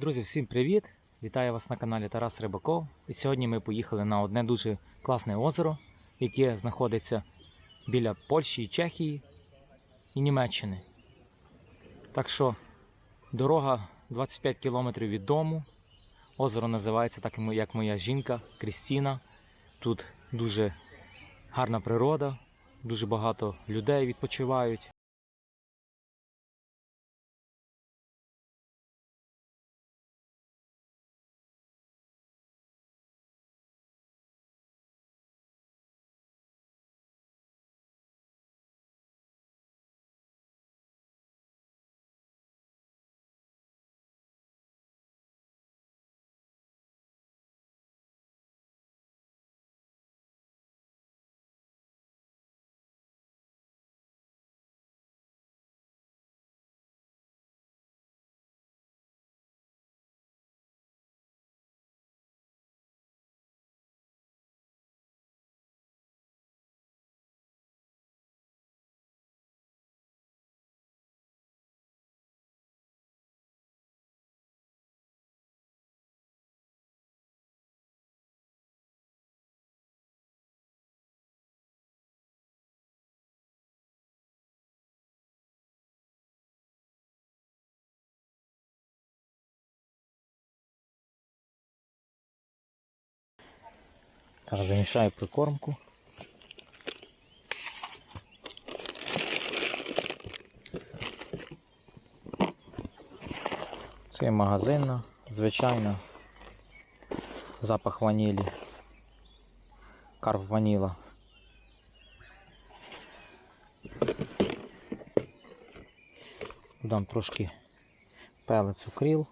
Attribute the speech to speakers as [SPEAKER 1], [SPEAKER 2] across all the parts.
[SPEAKER 1] Друзі, всім привіт! Вітаю вас на каналі Тарас Рибаков. І сьогодні ми поїхали на одне дуже класне озеро, яке знаходиться біля Польщі Чехії і Німеччини. Так що дорога 25 кілометрів від дому. Озеро називається так як моя жінка Крістіна. Тут дуже гарна природа, дуже багато людей відпочивають. Так, замішаю прикормку. Це магазинна, звичайна. Запах ванілі. Карп ваніла. Дам трошки пелець укріл.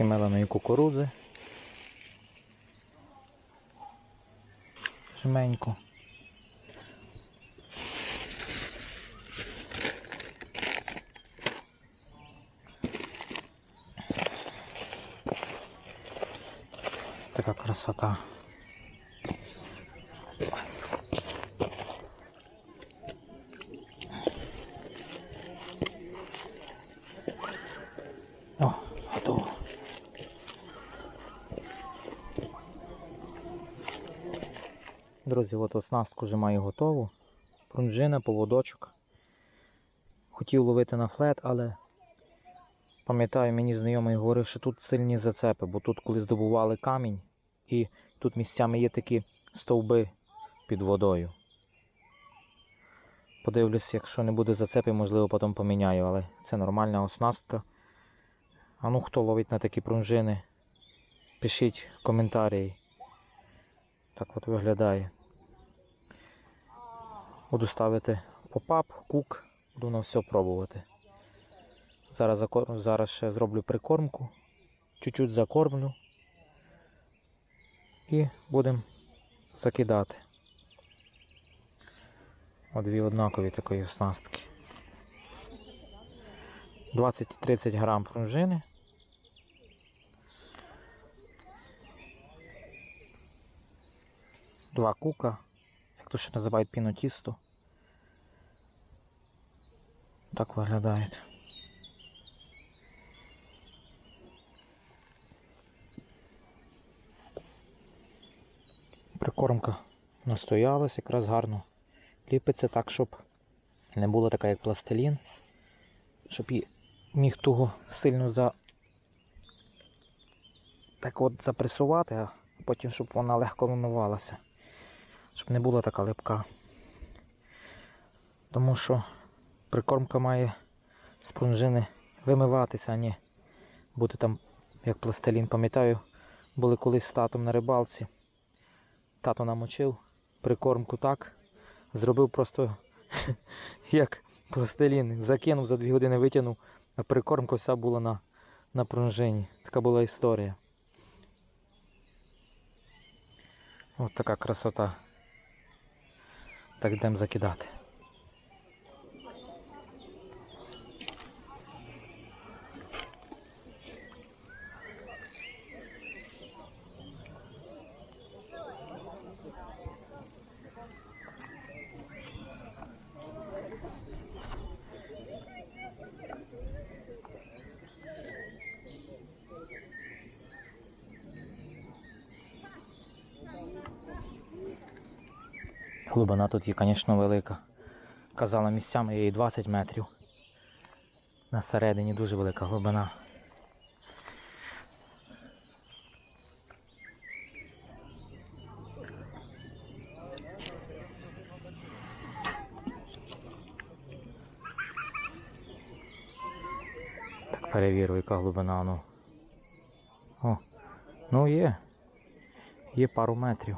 [SPEAKER 1] Трошки меленої кукурудзи. Жменьку. Така красота. Друзі, от оснастку вже маю готову. Прунжина, поводочок. Хотів ловити на флет, але пам'ятаю, мені знайомий говорив, що тут сильні зацепи, бо тут коли здобували камінь, і тут місцями є такі стовби під водою. Подивлюсь, якщо не буде зацепи, можливо, потім поміняю, але це нормальна оснастка. А ну хто ловить на такі пружини? Пишіть коментарі. Так от виглядає. Буду ставити попап, кук, буду на все пробувати. Зараз, зараз ще зроблю прикормку, чуть-чуть закормлю і будемо закидати. О, дві однакові такої оснастки. 20-30 грам пружини. Два кука, то ще називають пінотісто. Так виглядає. Прикормка настоялась якраз гарно. Ліпиться так, щоб не було така, як пластилін, щоб її міг того сильно за так от запресувати, а потім щоб вона легко вимивалася. Щоб не була така липка. Тому що прикормка має з пружини вимиватися, а не бути там як пластилін. Пам'ятаю, були колись з татом на рибалці. Тато намочив прикормку так, зробив просто як пластилін. Закинув за дві години витягнув, а прикормка вся була на, на пружині. Така була історія. От така красота. Так йдемо закидати. Глибина тут є, звісно, велика. Казала місцями і 20 метрів. На середині дуже велика глибина. Так, перевірю, яка глибина, ну. О, ну є. Є пару метрів.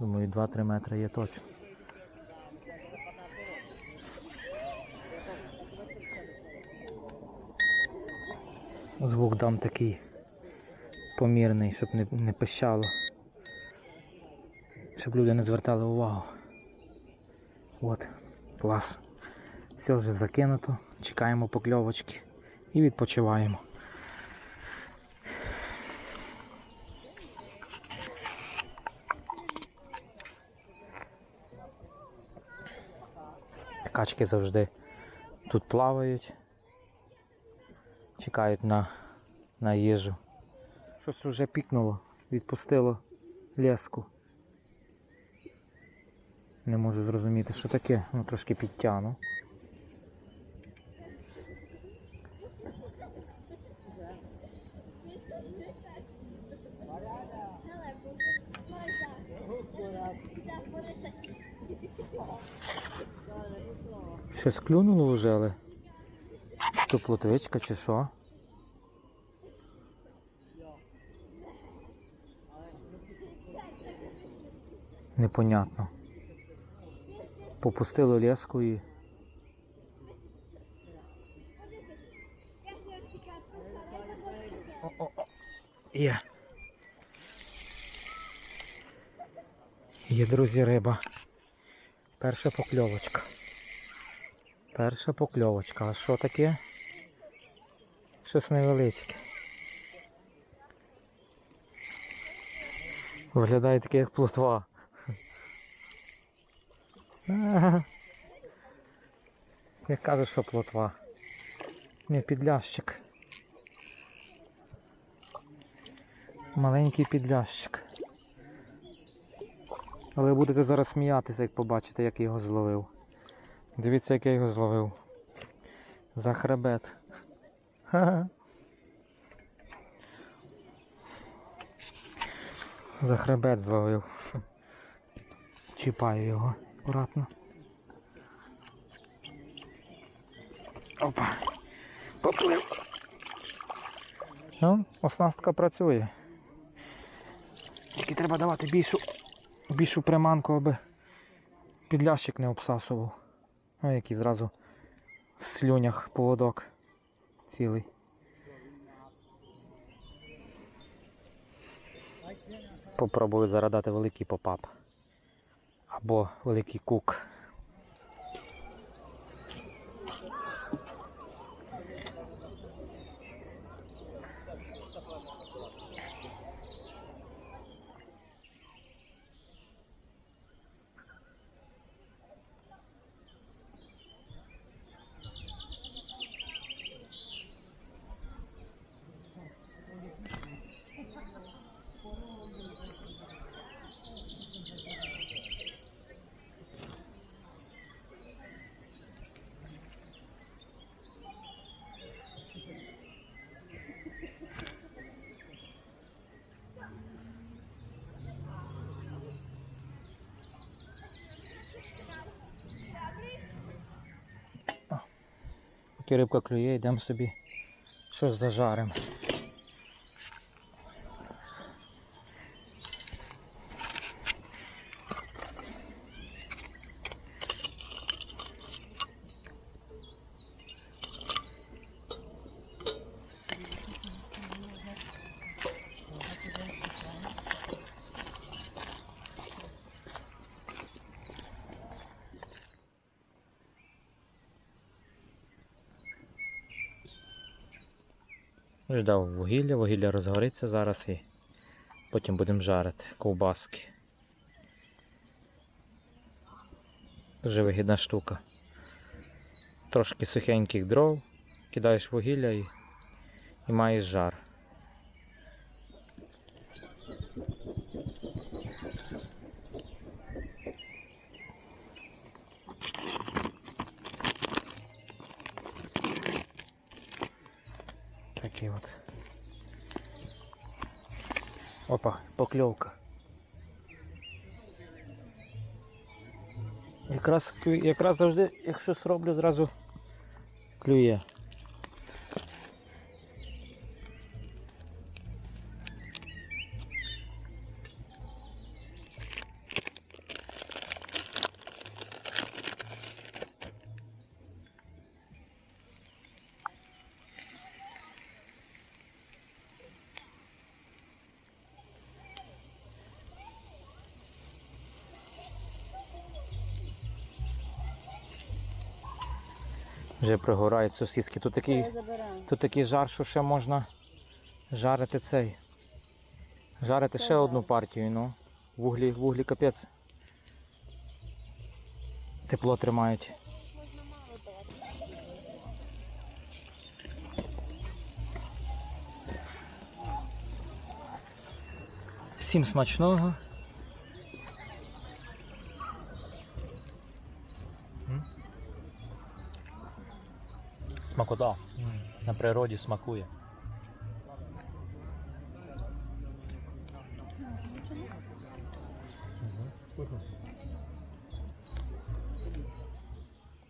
[SPEAKER 1] Думаю, 2-3 метри є точно. Звук дам такий помірний, щоб не, не пищало. Щоб люди не звертали увагу. От, клас. Все вже закинуто. Чекаємо покльовочки і відпочиваємо. Качки завжди тут плавають, чекають на, на їжу. Щось вже пікнуло, відпустило леску. Не можу зрозуміти, що таке, ну трошки підтягну. Щось клюнуло вже, але то плотвичка чи що? Непонятно. Попустило леску і. О-о-о. Є. Є, друзі, риба. Перша покльовочка. Перша покльовочка. А що таке? Щось невеличке. Виглядає таке як плотва. Ага. Я кажу, що плотва. Не підлящик. Маленький підлящик. Але будете зараз сміятися, як побачите, як я його зловив. Дивіться, як я його зловив. За хребет. За хребет зловив. Чіпаю його акуратно. Опа. Поплив. Ну, оснастка працює. Тільки треба давати більшу, більшу приманку, аби підлящик не обсасував. Ну, який зразу в слюнях поводок цілий. Попробую зарадати великий попап. Або великий кук. Поки рибка клює, йдемо собі щось зажаримо. дав вугілля, вугілля розгориться зараз і потім будемо жарити ковбаски. Дуже вигідна штука. Трошки сухеньких дров, кидаєш вугілля і, і маєш жар. Такий от Опа, покльовка. Якраз, якраз завжди, якщо зроблю, зразу клює. Вже пригорають сосиски. Тут такий, тут такий жар, що ще можна жарити цей. Жарити
[SPEAKER 2] Це
[SPEAKER 1] ще одну партію, ну. Вуглі, вуглі капець. Тепло тримають. Всім смачного. Смакота. На природі смакує.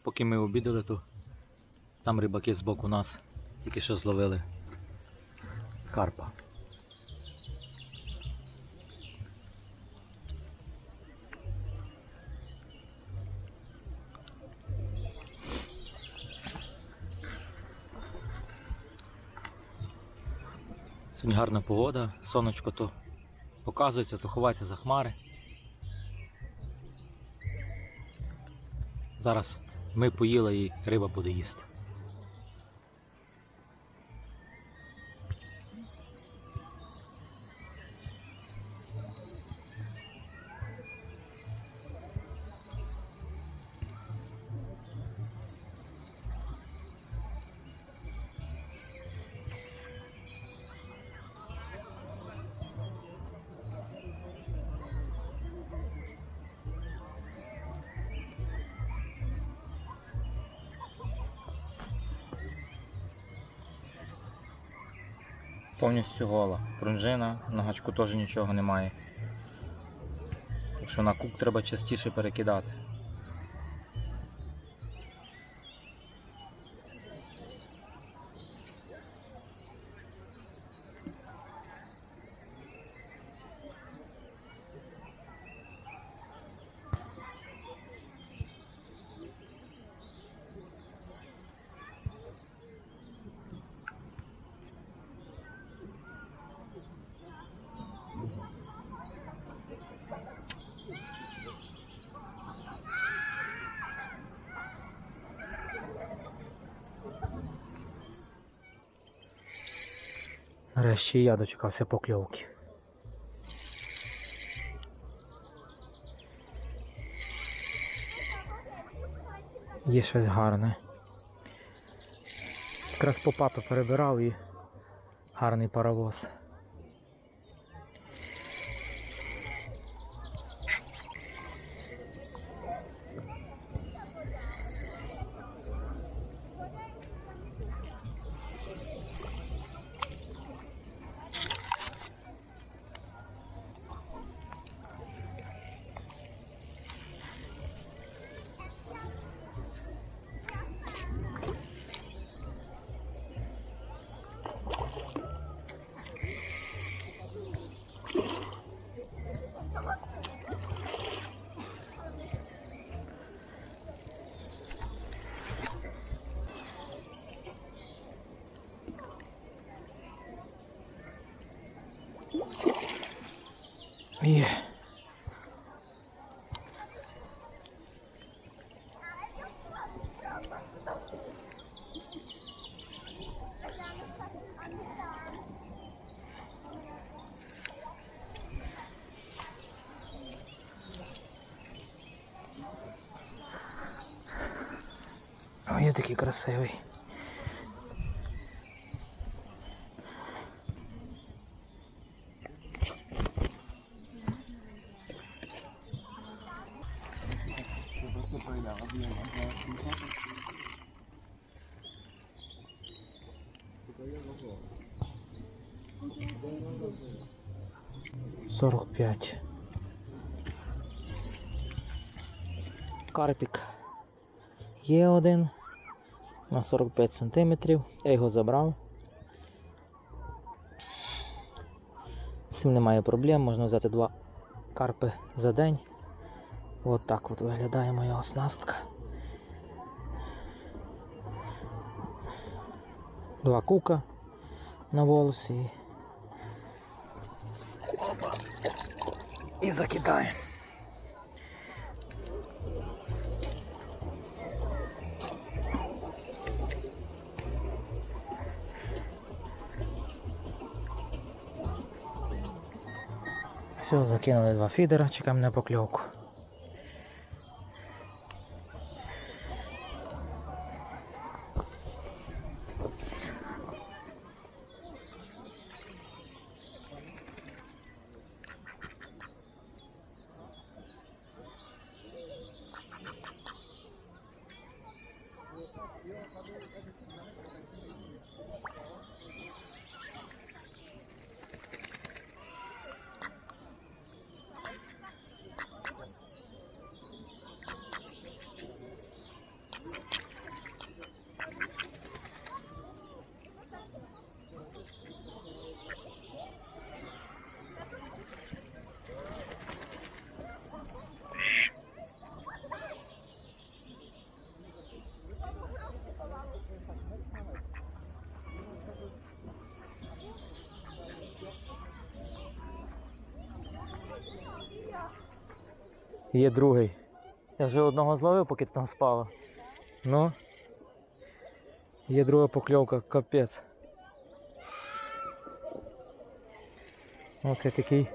[SPEAKER 1] Поки ми обідали, то там рибаки з боку нас тільки що зловили карпа. Сьогодні гарна погода, сонечко то показується, то ховається за хмари. Зараз ми поїли і риба буде їсти. Повністю гола. Пружина, на гачку теж нічого немає. Так що на кук треба частіше перекидати. Нарешті я дочекався покльовки. Є щось гарне. Якраз по папи перебирав і гарний паровоз. Є. Ой, я такий красивий. Сорок Карпік. Є один на 45 сантиметрів. Я його забрав. З цим немає проблем, можна взяти два карпи за день. От так от виглядає моя оснастка. Два кука на волосі. І закидаємо. Все, закинули два фідера, чекаємо на покльовку. Є другий. Я вже одного зловив, поки ти там спала. Ну. Є друга покльовка, капець. Оце такий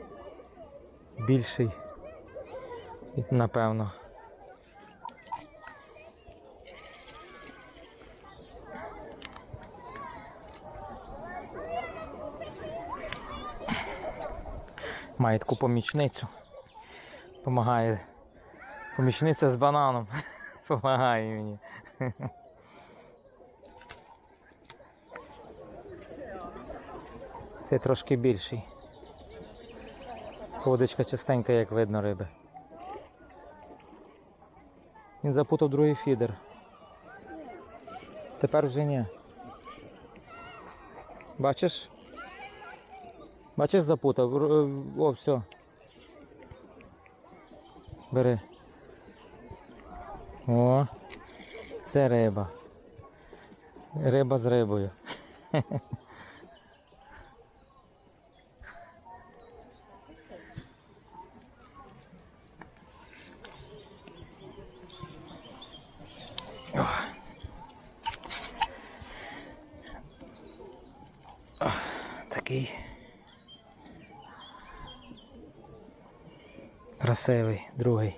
[SPEAKER 1] більший. Напевно. Має таку помічницю. Помагає. Помічниця з бананом. Помагає мені. Цей трошки більший. Водичка чистенька, як видно риби. Він запутав другий фідер. Тепер вже ні. Бачиш? Бачиш, запутав. О, все. Бери. О, це риба. Риба з рибою. Такий. Красивий, другий.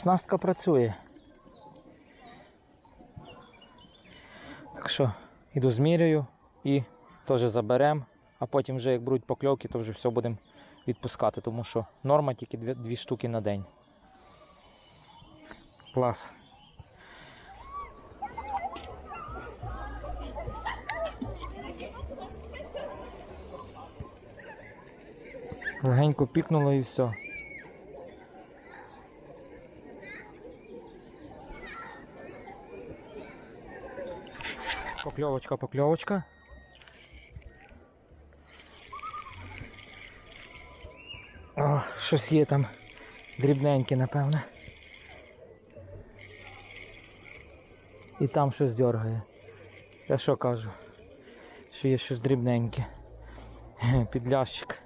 [SPEAKER 1] Оснастка працює. Так що, іду зміряю і теж заберемо, а потім вже як будуть покльовки, то вже все будемо відпускати, тому що норма тільки дві, дві штуки на день. Клас. Легенько пікнуло і все. Покльовочка, покльовочка. О, щось є там дрібненьке, напевне. І там щось дергає. Я що кажу? Що є щось дрібненьке. Підлящик.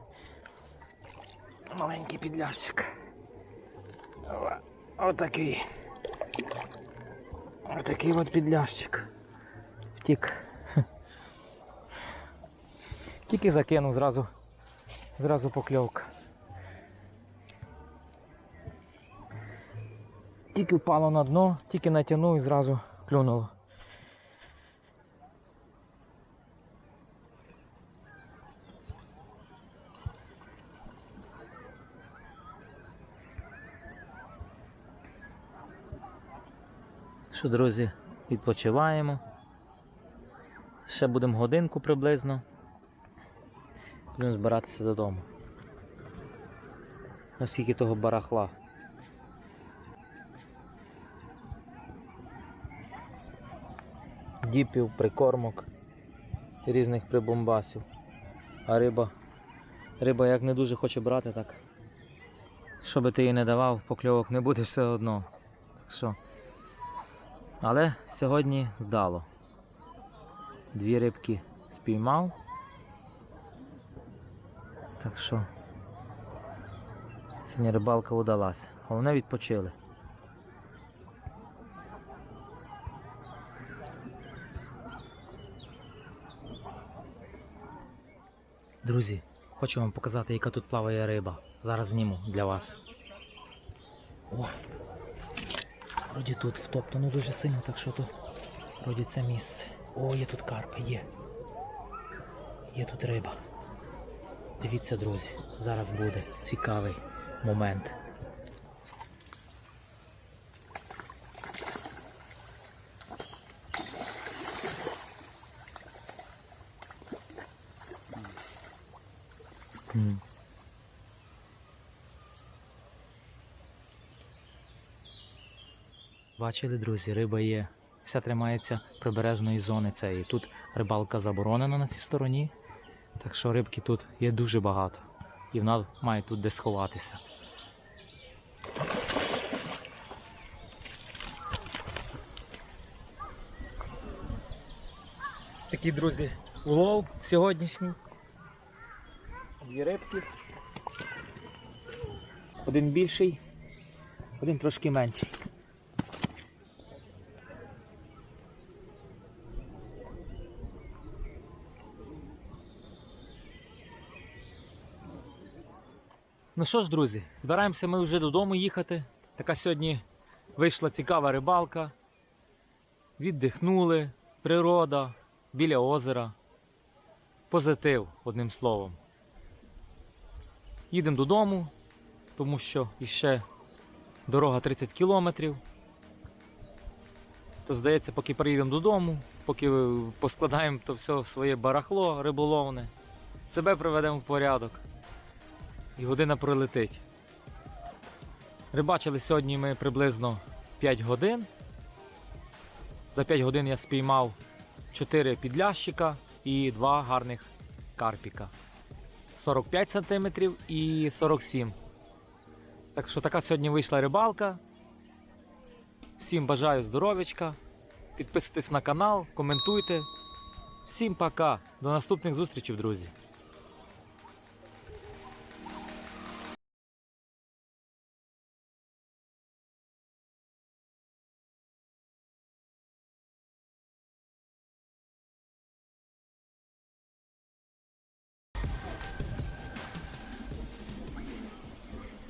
[SPEAKER 1] Маленький підлящик. Отакий. Отакий от підлящик. Втік. Тільки закинув зразу. Зразу покльовка. Тільки впало на дно, тільки натягнув і зразу клюнуло. Що, друзі, відпочиваємо. Ще будемо годинку приблизно. Будемо збиратися додому. Оскільки того барахла. Діпів, прикормок різних прибомбасів. А риба. Риба як не дуже хоче брати, так. Що би ти їй не давав, покльовок не буде все одно. Так що. Але сьогодні вдало. Дві рибки спіймав. Так що сьогодні рибалка удалась. Головне відпочили. Друзі, хочу вам показати, яка тут плаває риба. Зараз зніму для вас. О! Вроді тут втоптано дуже сильно, так що тут вроді це місце. О, є тут карпи, є. Є тут риба. Дивіться, друзі, зараз буде цікавий момент. Бачили, друзі, риба є. Вся тримається прибережної зони цієї. Тут рибалка заборонена на цій стороні. Так що рибки тут є дуже багато. І вона має тут де сховатися. Такий, друзі, улов сьогоднішній. Дві рибки. Один більший, один трошки менший. Ну що ж, друзі, збираємося ми вже додому їхати. Така сьогодні вийшла цікава рибалка. Віддихнули, природа, біля озера. Позитив, одним словом. Їдемо додому, тому що іще дорога 30 кілометрів. То здається, поки приїдемо додому, поки поскладаємо то все своє барахло риболовне, себе приведемо в порядок і година пролетить. Рибачили сьогодні ми приблизно 5 годин. За 5 годин я спіймав 4 підлящика і 2 гарних карпіка. 45 см і 47 Так що така сьогодні вийшла рибалка. Всім бажаю здоров'ячка. Підписуйтесь на канал, коментуйте. Всім пока. До наступних зустрічей, друзі.